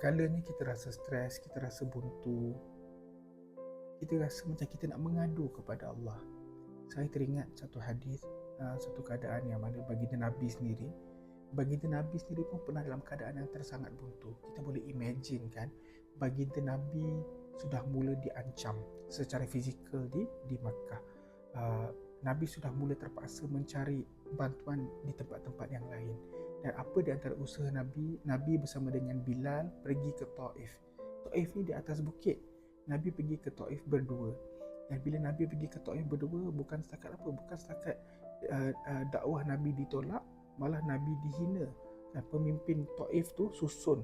kalanya kita rasa stres, kita rasa buntu, kita rasa macam kita nak mengadu kepada Allah. Saya teringat satu hadis, uh, satu keadaan yang mana baginda Nabi sendiri, baginda Nabi sendiri pun pernah dalam keadaan yang tersangat buntu. Kita boleh imagine kan, baginda Nabi sudah mula diancam secara fizikal di di Makkah. Uh, Nabi sudah mula terpaksa mencari bantuan di tempat-tempat yang lain. Dan apa di antara usaha Nabi? Nabi bersama dengan Bilal pergi ke Taif. Taif ni di atas bukit. Nabi pergi ke Taif berdua. Dan bila Nabi pergi ke Taif berdua, bukan setakat apa? Bukan setakat uh, uh, dakwah Nabi ditolak, malah Nabi dihina. Dan pemimpin Taif tu susun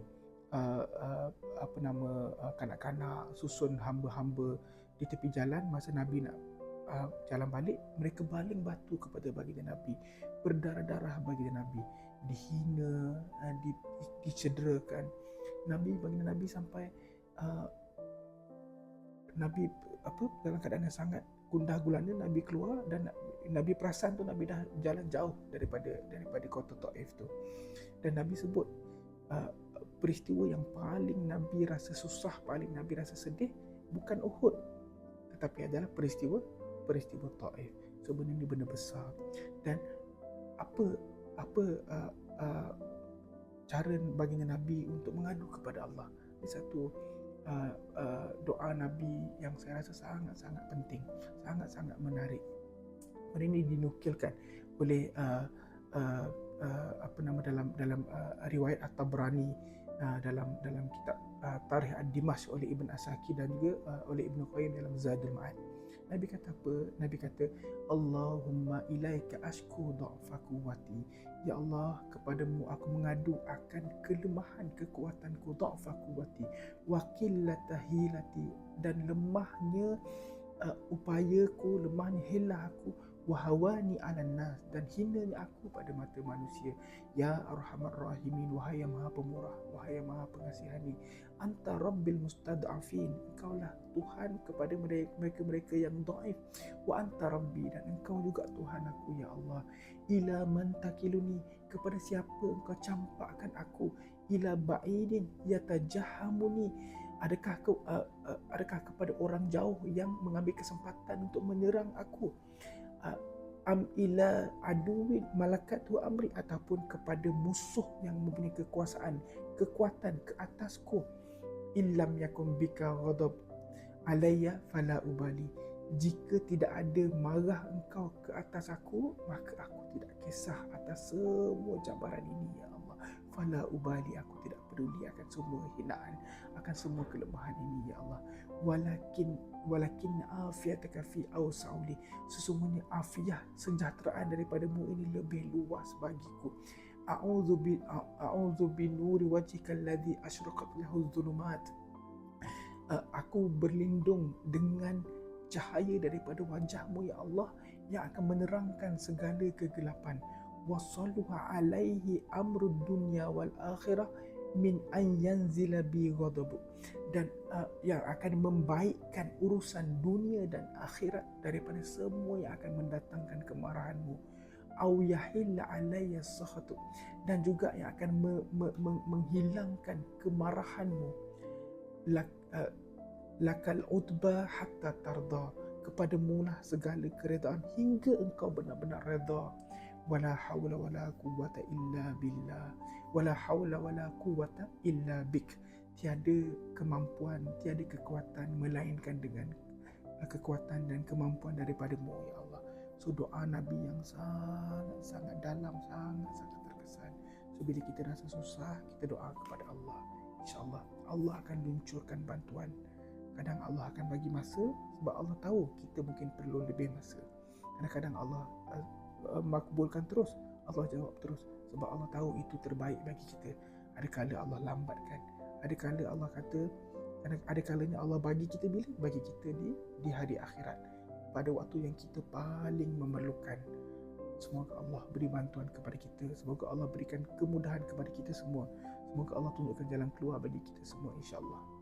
uh, uh, apa nama uh, kanak-kanak, susun hamba-hamba di tepi jalan masa Nabi nak uh, jalan balik mereka baling batu kepada baginda Nabi berdarah-darah baginda Nabi dihina uh, di, di, dicederakan. Nabi baginda Nabi sampai uh, Nabi apa dalam keadaan yang sangat gundah gulana Nabi keluar dan Nabi perasan tu Nabi dah jalan jauh daripada daripada kota Taif tu. Dan Nabi sebut uh, peristiwa yang paling Nabi rasa susah paling Nabi rasa sedih bukan Uhud. Tetapi adalah peristiwa peristiwa Taif. Sebenarnya ini benda besar. Dan apa apa uh, uh, cara baginda Nabi untuk mengadu kepada Allah. Ini satu uh, uh, doa Nabi yang saya rasa sangat-sangat penting, sangat-sangat menarik. Hari ini dinukilkan oleh uh, uh, uh, apa nama dalam dalam uh, riwayat At-Tabrani uh, dalam dalam kitab uh, Tarikh Ad-Dimash oleh Ibn Asakir dan juga uh, oleh Ibn Qayyim dalam Zadul Ma'ad. Nabi kata apa? Nabi kata Allahumma ilaika ashku dha'fa quwwati. Ya Allah, kepadamu aku mengadu akan kelemahan kekuatanku dha'fa quwwati wa qillata hilati dan lemahnya uh, upayaku, lemahnya hilah aku wahawani ala nas dan hinanya aku pada mata manusia. Ya arhamar rahimin wahai yang maha pemurah wahai yang maha pengasihani anta rabbil mustad'afin engkaulah tuhan kepada mereka-mereka yang dhaif wa anta rabbi dan engkau juga tuhan aku ya Allah. Ila man takiluni kepada siapa engkau campakkan aku? Ila ba'idin yatajahamuni adakah ke, uh, uh, adakah kepada orang jauh yang mengambil kesempatan untuk menyerang aku am ila aduwin malakat tu amri ataupun kepada musuh yang mempunyai kekuasaan kekuatan ke atasku. Illam yakum bika ghadab alayya fala ubali. Jika tidak ada marah engkau ke atas aku maka aku tidak kisah atas semua cabaran ini ya Allah. Fala ubali aku tidak peduli akan semua hinaan akan semua kelemahan ini ya Allah. Walakin walakin afiataka fi awsauli sesungguhnya afiah sejahteraan daripadamu ini lebih luas bagiku. A'udzu bi a'udzu bi nuri wajhika alladhi asyraqat lahu dhulumat uh, aku berlindung dengan cahaya daripada wajahmu ya Allah yang akan menerangkan segala kegelapan. Wasallu alaihi amrud dunya wal akhirah min an yanzila bi ghadabu dan uh, yang akan membaikkan urusan dunia dan akhirat daripada semua yang akan mendatangkan kemarahanmu. Au yahilla alayya sakhatu dan juga yang akan me, me, me, menghilangkan kemarahanmu. Uh, lakal utba hatta tarda. Kepada mulah segala keredaan hingga engkau benar-benar redha wala hawla wala quwwata illa billah. Wala hawla wala quwwata illa bik. Tiada kemampuan tiada kekuatan melainkan dengan kekuatan dan kemampuan daripadamu ya Allah. So doa nabi yang sangat sangat dalam sangat sangat terkesan. So bila kita rasa susah kita doa kepada Allah. Insyaallah Allah akan luncurkan bantuan. Kadang Allah akan bagi masa sebab Allah tahu kita mungkin perlu lebih masa. Kadang-kadang Allah makbulkan terus. Allah jawab terus. Sebab Allah tahu itu terbaik bagi kita. Ada kala Allah lambatkan. Ada kala Allah kata ada kalanya Allah bagi kita bila? Bagi kita di di hari akhirat. Pada waktu yang kita paling memerlukan. Semoga Allah beri bantuan kepada kita. Semoga Allah berikan kemudahan kepada kita semua. Semoga Allah tunjukkan jalan keluar bagi kita semua insyaallah